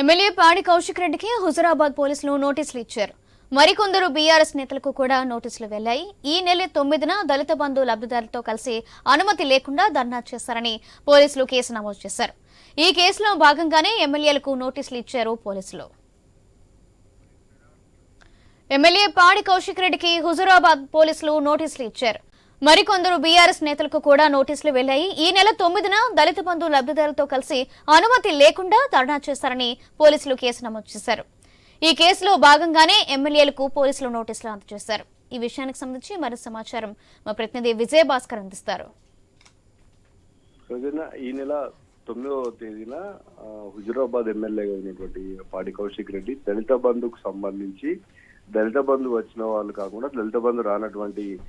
MLA పాడి కౌశిక్ రెడ్డికి హుజరాబాద్ పోలీసులు నోటీసులు ఇచ్చారు. మరికొందరు బీఆర్ఎస్ నేతలకు కూడా నోటీసులు వెళ్ళాయి ఈ నెల తొమ్మిదిన దళిత బంధు లబ్ధిదారులతో కలిసి అనుమతి లేకుండా ధర్నా చేశారని పోలీసులు కేసు నమోదు చేశారు. ఈ కేసులో భాగంగానే ఎమ్మెల్యేలకు నోటీసులు ఇచ్చారు పోలీసులు. ఎమ్మెల్యే పాడి కౌశిక్ రెడ్డికి హుజురాబాద్ పోలీసులు నోటీసులు ఇచ్చారు. మరికొందరు బీఆర్ఎస్ నేతలకు కూడా నోటీసులు వెళ్ళాయి. ఈ నెల తొమ్మిదిన దళిత బంధు లబ్ధిదారులతో కలిసి అనుమతి లేకుండా ధర్నా చేశారని పోలీసులు కేసు నమోదు చేశారు. ఈ కేసులో భాగంగానే ఎమ్మెల్యేలకు పోలీసులు నోటీసులు అందజేశారు. ఈ విషయానికి సంబంధించి మరింత సమాచారం మా ప్రతినిధి విజయ భాస్కర్ అందిస్తారు ఈ నెల తొమ్మిదవ తేదీన హుజురాబాద్ ఎమ్మెల్యేగా ఉన్నటువంటి పాడి కౌశిక్ రెడ్డి దళిత బంధుకు సంబంధించి దళిత బంధు వచ్చిన వాళ్ళు కాకుండా దళిత బంధు రానటువంటి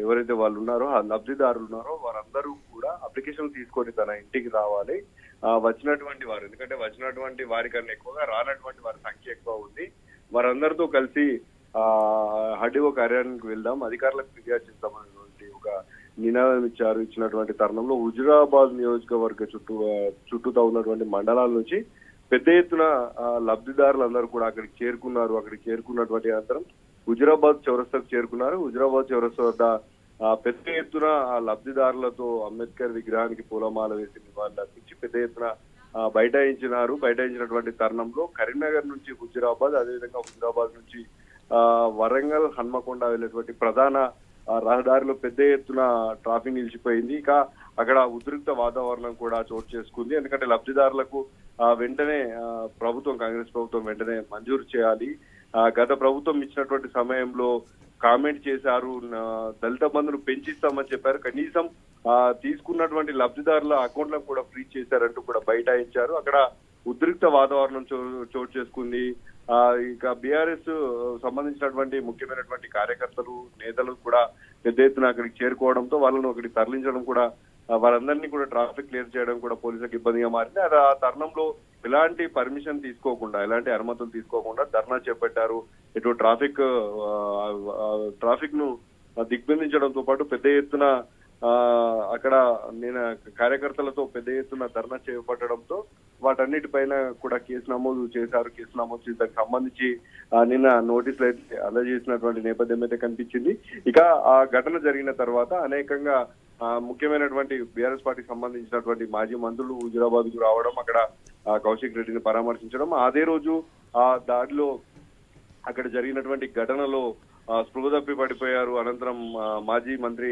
ఎవరైతే వాళ్ళు ఉన్నారో ఆ లబ్ధిదారులు ఉన్నారో వారందరూ కూడా అప్లికేషన్ తీసుకొని తన ఇంటికి రావాలి. ఆ, వచ్చినటువంటి వారు. ఎందుకంటే వచ్చినటువంటి వారికన్నా ఎక్కువగా రానటువంటి వారి సంఖ్య ఎక్కువ ఉంది. వారందరితో కలిసి ఆ హడివో కార్యాలయానికి వెళ్దాం. అధికారులకు ఫిర్యాదు చేస్తామనేటువంటి ఒక నినాదం ఇచ్చారు. ఇచ్చినటువంటి తరుణంలో హుజురాబాద్ నియోజకవర్గ చుట్టూ చుట్టూతా ఉన్నటువంటి మండలాల నుంచి పెద్ద ఎత్తున లబ్ధిదారులందరూ కూడా అక్కడికి చేరుకున్నారు. అక్కడికి చేరుకున్నటువంటి అనంతరం హుజురాబాద్ చౌరస్తాకు చేరుకున్నారు. హుజురాబాద్ చౌరస్తా వద్ద పెద్ద ఎత్తున ఆ లబ్ధిదారులతో అంబేద్కర్ విగ్రహానికి పూలమాల వేసి నివాళులు అర్పించి పెద్ద ఎత్తున బైఠాయించినారు. బైఠాయించినటువంటి తరుణంలో కరీంనగర్ నుంచి హుజురాబాద్ అదేవిధంగా హుజురాబాద్ నుంచి ఆ, వరంగల్ హన్మకొండ వెళ్ళేటువంటి ప్రధాన రహదారిలో పెద్ద ఎత్తున ట్రాఫిక్ నిలిచిపోయింది. ఇక అక్కడ ఉద్రిక్త వాతావరణం కూడా చోటు చేసుకుంది. ఎందుకంటే లబ్ధిదారులకు ఆ, వెంటనే ప్రభుత్వం కాంగ్రెస్ ప్రభుత్వం వెంటనే మంజూరు చేయాలి. గత ప్రభుత్వం ఇచ్చినటువంటి సమయంలో కామెంట్ చేశారు దళిత బంధును పెంచిస్తామని చెప్పారు. కనీసం తీసుకున్నటువంటి లబ్ధిదారుల అకౌంట్లను కూడా ఫ్రీ చేశారంటూ కూడా బైఠాయించారు. అక్కడ ఉద్రిక్త వాతావరణం చో- చోటు చేసుకుంది. ఆ, ఇక బీఆర్ఎస్ సంబంధించినటువంటి ముఖ్యమైనటువంటి కార్యకర్తలు నేతలు కూడా పెద్ద ఎత్తున అక్కడికి చేరుకోవడంతో వాళ్ళను అక్కడికి తరలించడం కూడా వారందరినీ కూడా ట్రాఫిక్ క్లియర్ చేయడం కూడా పోలీసులకు ఇబ్బందిగా మారింది. అది ఆ తరుణంలో ఎలాంటి పర్మిషన్ తీసుకోకుండా ఎలాంటి అనుమతులు తీసుకోకుండా ధర్నా చేపట్టారు. ఇటు ట్రాఫిక్ ట్రాఫిక్ను దిగ్బంధించడంతో పాటు పెద్ద ఎత్తున అక్కడ నేను కార్యకర్తలతో పెద్ద ఎత్తున ధర్నా చేపట్టడంతో వాటన్నిటిపైన కూడా కేసు నమోదు చేశారు. కేసు నమోదు చేసి దానికి సంబంధించి నిన్న నోటీసులు అయితే అందజేసినటువంటి నేపథ్యం అయితే కనిపించింది. ఇక ఆ ఘటన జరిగిన తర్వాత అనేకంగా ఆ, ముఖ్యమైనటువంటి బీఆర్ఎస్ పార్టీకి సంబంధించినటువంటి మాజీ మంత్రులు హుజురాబాద్కు రావడం అక్కడ ఆ, కౌశిక్ రెడ్డిని పరామర్శించడం అదే రోజు ఆ దాడిలో అక్కడ జరిగినటువంటి ఘటనలో స్పృహ తప్పి పడిపోయారు. అనంతరం మాజీ మంత్రి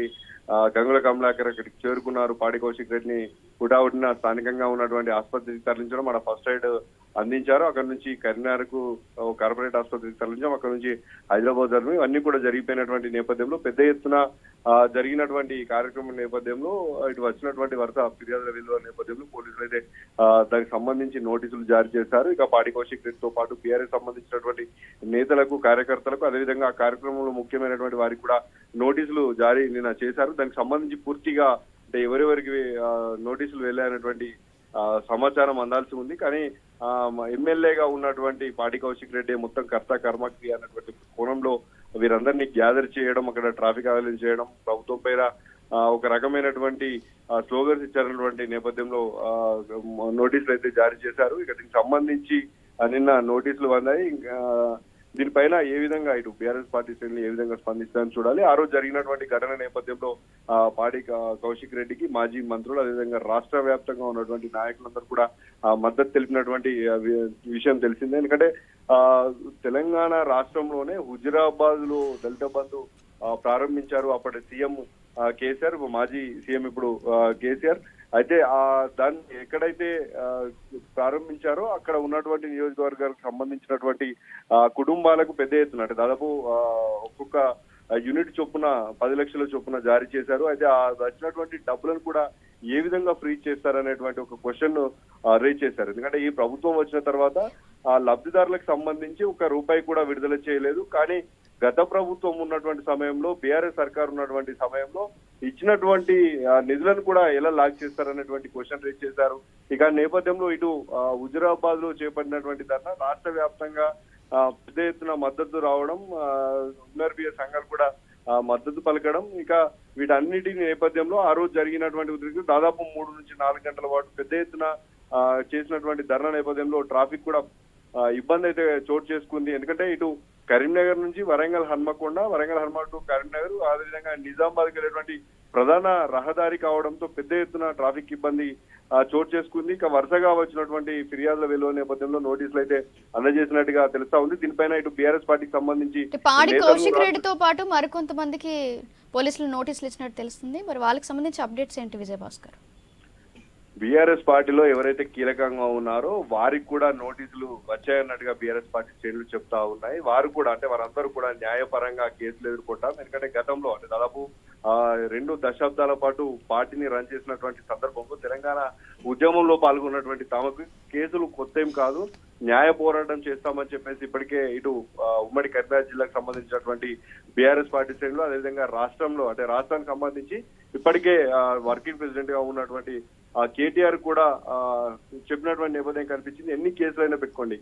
ఆ, గంగుల కమలాకర్ అక్కడికి చేరుకున్నారు. పాడి కౌశిక్ రెడ్డిని హుటాహుటిన స్థానికంగా ఉన్నటువంటి ఆసుపత్రికి తరలించడం మన ఫస్ట్ ఎయిడ్ అందించారు. అక్కడ నుంచి కరీంనగర్ కార్పొరేట్ ఆసుపత్రికి తరలించాం అక్కడ నుంచి హైదరాబాద్ తరలి ఇవన్నీ కూడా జరిగిపోయినటువంటి నేపథ్యంలో పెద్ద ఎత్తున జరిగినటువంటి కార్యక్రమం నేపథ్యంలో ఇటు వచ్చినటువంటి వరుస ఫిర్యాదుల విలువ నేపథ్యంలో పోలీసులు అయితే దానికి సంబంధించి నోటీసులు జారీ చేశారు. ఇక పాడి కౌశిక్ పాటు బీఆర్ఎస్ సంబంధించినటువంటి నేతలకు కార్యకర్తలకు అదేవిధంగా ఆ కార్యక్రమంలో ముఖ్యమైనటువంటి వారికి కూడా నోటీసులు జారీ నిన్న చేశారు. దానికి సంబంధించి పూర్తిగా అంటే ఎవరెవరికి నోటీసులు వెళ్ళాయనేటువంటి సమాచారం అందాల్సి ఉంది. కానీ ఎమ్మెల్యేగా ఉన్నటువంటి పాటి కౌశిక్ రెడ్డి మొత్తం కర్త కర్మక్రియ అన్నటువంటి కోణంలో వీరందరినీ గ్యాదర్ చేయడం అక్కడ ట్రాఫిక్ అవైలెన్స్ చేయడం ప్రభుత్వం పైన ఒక రకమైనటువంటి స్లోగన్స్ ఇచ్చారన్నటువంటి నేపథ్యంలో నోటీసులు అయితే జారీ చేశారు. ఇక దీనికి సంబంధించి నిన్న నోటీసులు అందాయి. ఇంకా దీనిపైన ఏ విధంగా ఇటు బీఆర్ఎస్ పార్టీ శ్రేణులు ఏ విధంగా స్పందిస్తారని చూడాలి. ఆ రోజు జరిగినటువంటి ఘటన నేపథ్యంలో ఆ, పాడి కౌశిక్ రెడ్డికి మాజీ మంత్రులు అదేవిధంగా రాష్ట్ర వ్యాప్తంగా ఉన్నటువంటి నాయకులందరూ కూడా ఆ, మద్దతు తెలిపినటువంటి విషయం తెలిసిందే. ఎందుకంటే ఆ తెలంగాణ రాష్ట్రంలోనే హుజురాబాద్లో దళిత బంధు ప్రారంభించారు. అప్పటి సీఎం కేసీఆర్ మాజీ సీఎం ఇప్పుడు కేసీఆర్. అయితే ఆ దాన్ని ఎక్కడైతే ప్రారంభించారో అక్కడ ఉన్నటువంటి నియోజకవర్గాలకు సంబంధించినటువంటి ఆ, కుటుంబాలకు పెద్ద ఎత్తున అంటే దాదాపు ఒక్కొక్క యూనిట్ చొప్పున పది లక్షల చొప్పున జారీ చేశారు. అయితే ఆ వచ్చినటువంటి డబ్బులను కూడా ఏ విధంగా ఫ్రీ చేస్తారనేటువంటి ఒక క్వశ్చన్ రేజ్ చేశారు. ఎందుకంటే ఈ ప్రభుత్వం వచ్చిన తర్వాత ఆ లబ్ధిదారులకు సంబంధించి ఒక రూపాయి కూడా విడుదల చేయలేదు. కానీ గత ప్రభుత్వం ఉన్నటువంటి సమయంలో బీఆర్ఎస్ సర్కార్ ఉన్నటువంటి సమయంలో ఇచ్చినటువంటి నిధులను కూడా ఎలా లాక్ చేస్తారనేటువంటి క్వశ్చన్ రేజ్ చేశారు. ఇక నేపథ్యంలో ఇటు ఆ, హుజురాబాద్లో చేపట్టినటువంటి ధర్నా రాష్ట్ర వ్యాప్తంగా ఆ, పెద్ద ఎత్తున మద్దతు రావడం ఉన్నర్బియ సంఘాలు కూడా మద్దతు పలకడం ఇక వీటన్నిటి నేపథ్యంలో ఆ రోజు జరిగినటువంటి ఉద్రిక్తులు దాదాపు మూడు నుంచి నాలుగు గంటల పాటు పెద్ద ఎత్తున చేసినటువంటి ధర్నా నేపథ్యంలో ట్రాఫిక్ కూడా ఇబ్బంది అయితే చోటు చేసుకుంది. ఎందుకంటే ఇటు కరీంనగర్ నుంచి వరంగల్ హన్మకొండ వరంగల్ హన్మకొండ టు కరీంనగర్. అదేవిధంగా నిజామాబాద్ వెళ్ళేటువంటి ప్రధాన రహదారి కావడంతో పెద్ద ఎత్తున ట్రాఫిక్ ఇబ్బంది చోటు చేసుకుంది. ఇక వరుసగా వచ్చినటువంటి ఫిర్యాదుల వెలువ నేపథ్యంలో నోటీసులు అయితే అందజేసినట్టుగా తెలుస్తా ఉంది. దీనిపైన ఇటు బీఆర్ఎస్ పార్టీకి సంబంధించి పాడి కౌశిక్ రెడ్డితో పాటు మరికొంతమందికి పోలీసులు నోటీసులు ఇచ్చినట్టు తెలుస్తుంది. మరి వాళ్ళకి సంబంధించి అప్డేట్స్ ఏంటి విజయభాస్కర్? బీఆర్ఎస్ పార్టీలో ఎవరైతే కీలకంగా ఉన్నారో వారికి కూడా నోటీసులు వచ్చాయన్నట్టుగా బీఆర్ఎస్ పార్టీ శ్రేణులు చెప్తా ఉన్నాయి. వారు కూడా అంటే వారందరూ కూడా న్యాయపరంగా కేసులు ఎదుర్కొంటాం. ఎందుకంటే గతంలో అంటే దాదాపు రెండు దశాబ్దాల పాటు పార్టీని రన్ చేసినటువంటి సందర్భంలో తెలంగాణ ఉద్యమంలో పాల్గొన్నటువంటి తమకు కేసులు కొత్త ఏం కాదు. న్యాయ పోరాటం చేస్తామని చెప్పేసి ఇప్పటికే ఇటు ఉమ్మడి కరీంనగర్ జిల్లాకు సంబంధించినటువంటి బీఆర్ఎస్ పార్టీ శ్రేణులు అదేవిధంగా రాష్ట్రంలో అంటే రాష్ట్రానికి సంబంధించి ఇప్పటికే వర్కింగ్ ప్రెసిడెంట్గా ఉన్నటువంటి కేటీఆర్ కూడా చెప్పినటువంటి నేపథ్యం కనిపించింది. ఎన్ని కేసులైనా పెట్టుకోండి.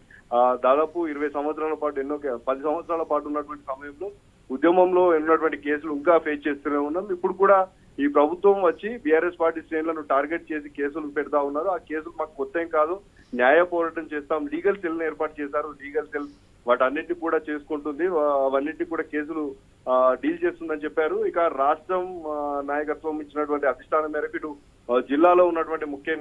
దాదాపు ఇరవై సంవత్సరాల పాటు ఎన్నో పది సంవత్సరాల పాటు ఉన్నటువంటి సమయంలో ఉద్యమంలో ఉన్నటువంటి కేసులు ఇంకా ఫేస్ చేస్తూనే ఉన్నాం. ఇప్పుడు కూడా ఈ ప్రభుత్వం వచ్చి బీఆర్ఎస్ పార్టీ శ్రేణులను టార్గెట్ చేసి కేసులు పెడతా ఉన్నారు. ఆ కేసులు మాకు కొత్త ఏం కాదు. న్యాయ పోరాటం చేస్తాం. లీగల్ సెల్ ఏర్పాటు చేశారు. లీగల్ సెల్ వాటన్నిటిని కూడా చేసుకుంటుంది. వా- కూడా కేసులు డీల్ చేస్తుందని చెప్పారు. ఇక రాష్ట్రం నాయకత్వం ఇచ్చినటువంటి అధిష్టానం మేరకు ఇటు జిల్లాలో ఉన్నటువంటి ముఖ్య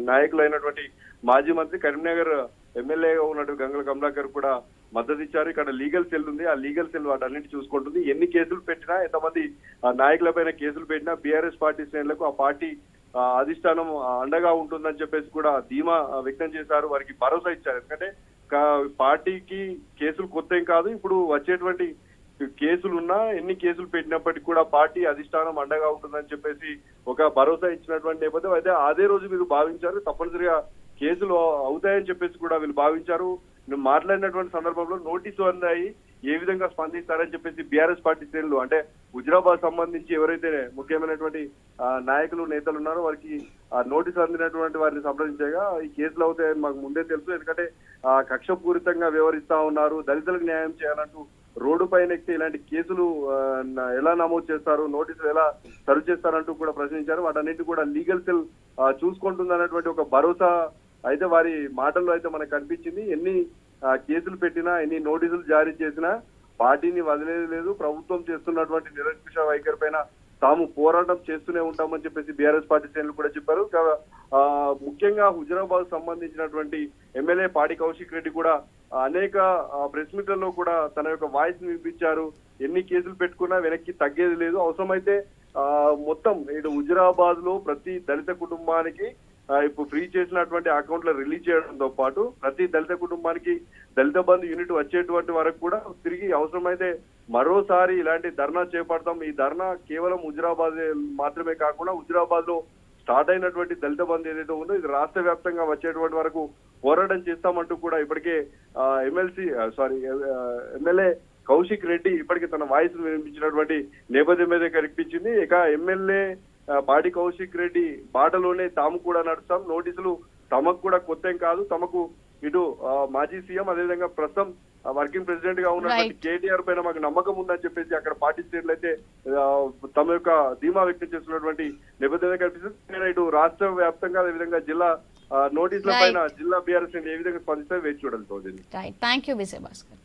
నాయకులైనటువంటి మాజీ మంత్రి కరీంనగర్ ఎమ్మెల్యేగా ఉన్నటువంటి గంగుల కమలాకర్ కూడా మద్దతు ఇచ్చారు. ఇక్కడ లీగల్ సెల్ ఉంది. ఆ లీగల్ సెల్ వాటన్నిటి చూసుకుంటుంది. ఎన్ని కేసులు పెట్టినా ఎంతమంది నాయకులపైన కేసులు పెట్టినా బీఆర్ఎస్ పార్టీ శ్రేణులకు ఆ పార్టీ అధిష్టానం అండగా ఉంటుందని చెప్పేసి కూడా ధీమా వ్యక్తం చేశారు. వారికి భరోసా ఇచ్చారు. ఎందుకంటే పార్టీకి కేసులు కొత్త ఏం కాదు. ఇప్పుడు వచ్చేటువంటి కేసులు ఉన్నా ఎన్ని కేసులు పెట్టినప్పటికీ కూడా పార్టీ అధిష్టానం అండగా ఉంటుందని చెప్పేసి ఒక భరోసా ఇచ్చినటువంటి నేపథ్యం. అయితే అదే రోజు మీరు భావించారు. తప్పనిసరిగా కేసులు అవుతాయని చెప్పేసి కూడా వీళ్ళు భావించారు. నేను మాట్లాడినటువంటి సందర్భంలో నోటీసు అందాయి. ఏ విధంగా స్పందిస్తారని చెప్పేసి బీఆర్ఎస్ పార్టీ శ్రేణులు అంటే హుజరాబాద్ సంబంధించి ఎవరైతే ముఖ్యమైనటువంటి నాయకులు నేతలు ఉన్నారో వారికి నోటీసు అందినటువంటి వారిని సంప్రదించగా ఈ కేసులు అవుతాయని మాకు ముందే తెలుసు. ఎందుకంటే కక్షపూరితంగా వ్యవహరిస్తా ఉన్నారు దళితులకు న్యాయం చేయాలంటూ రోడ్డు పైన ఎక్కితే ఇలాంటి కేసులు ఎలా నమోదు చేస్తారు నోటీసులు ఎలా సర్వ్ చేస్తారంటూ కూడా ప్రశ్నించారు. వాటన్నిటి కూడా లీగల్ సెల్ చూసుకుంటుంది అన్నటువంటి ఒక భరోసా అయితే వారి మాటల్లో అయితే మనకు కనిపించింది. ఎన్ని కేసులు పెట్టినా ఎన్ని నోటీసులు జారీ చేసినా పార్టీని వదిలేదు లేదు. ప్రభుత్వం చేస్తున్నటువంటి నిరంకుశ వైఖరి పైన తాము పోరాటం చేస్తూనే ఉంటామని చెప్పేసి బీఆర్ఎస్ పార్టీ శ్రేణులు కూడా చెప్పారు. ముఖ్యంగా హుజరాబాద్ సంబంధించినటువంటి ఎమ్మెల్యే పాడి కౌశిక్ రెడ్డి కూడా అనేక ప్రెస్ మీట్లలో కూడా తన యొక్క వాయిస్ వినిపించారు. ఎన్ని కేసులు పెట్టుకున్నా వెనక్కి తగ్గేది లేదు. అవసరమైతే మొత్తం ఇటు హుజరాబాద్లో ప్రతి దళిత కుటుంబానికి ఇప్పుడు ఫ్రీ చేసినటువంటి అకౌంట్ల రిలీజ్ చేయడంతో పాటు ప్రతి దళిత కుటుంబానికి దళిత బంధు యూనిట్ వచ్చేటువంటి వరకు కూడా తిరిగి అవసరమైతే మరోసారి ఇలాంటి ధర్నా చేపడతాం. ఈ ధర్నా కేవలం హుజరాబాద్ మాత్రమే కాకుండా హుజరాబాద్లో స్టార్ట్ అయినటువంటి దళిత బంధు ఏదైతే ఉందో ఇది రాష్ట్ర వ్యాప్తంగా వచ్చేటువంటి వరకు పోరాటం చేస్తామంటూ కూడా ఇప్పటికే MLC sorry MLA Kaushik Reddy ఇప్పటికే తన వాయిస్ వినిపించినటువంటి నేపథ్యం మీద కనిపించింది. ఇక ఎమ్మెల్యే పాడి కౌశిక్ రెడ్డి బాటలోనే తాము కూడా నడుస్తాం. నోటీసులు తమకు కూడా కొత్త కాదు. తమకు ఇటు మాజీ సీఎం అదేవిధంగా ప్రస్తుతం వర్కింగ్ ప్రెసిడెంట్గా ఉన్నటువంటి. కేటీఆర్ పైన మాకు నమ్మకం ఉందని చెప్పేసి అక్కడ ఆ, తమ యొక్క ధీమా వ్యక్తం చేస్తున్నటువంటి నేపథ్యం కనిపిస్తుంది. ఇటు రాష్ట్ర వ్యాప్తంగా అదేవిధంగా జిల్లా నోటీసుల. పైన జిల్లా బీఆర్ఎస్ ఏ విధంగా స్పందిస్తే వేచి చూడాలి థ్యాంక్ యూ విజయభాస్కర్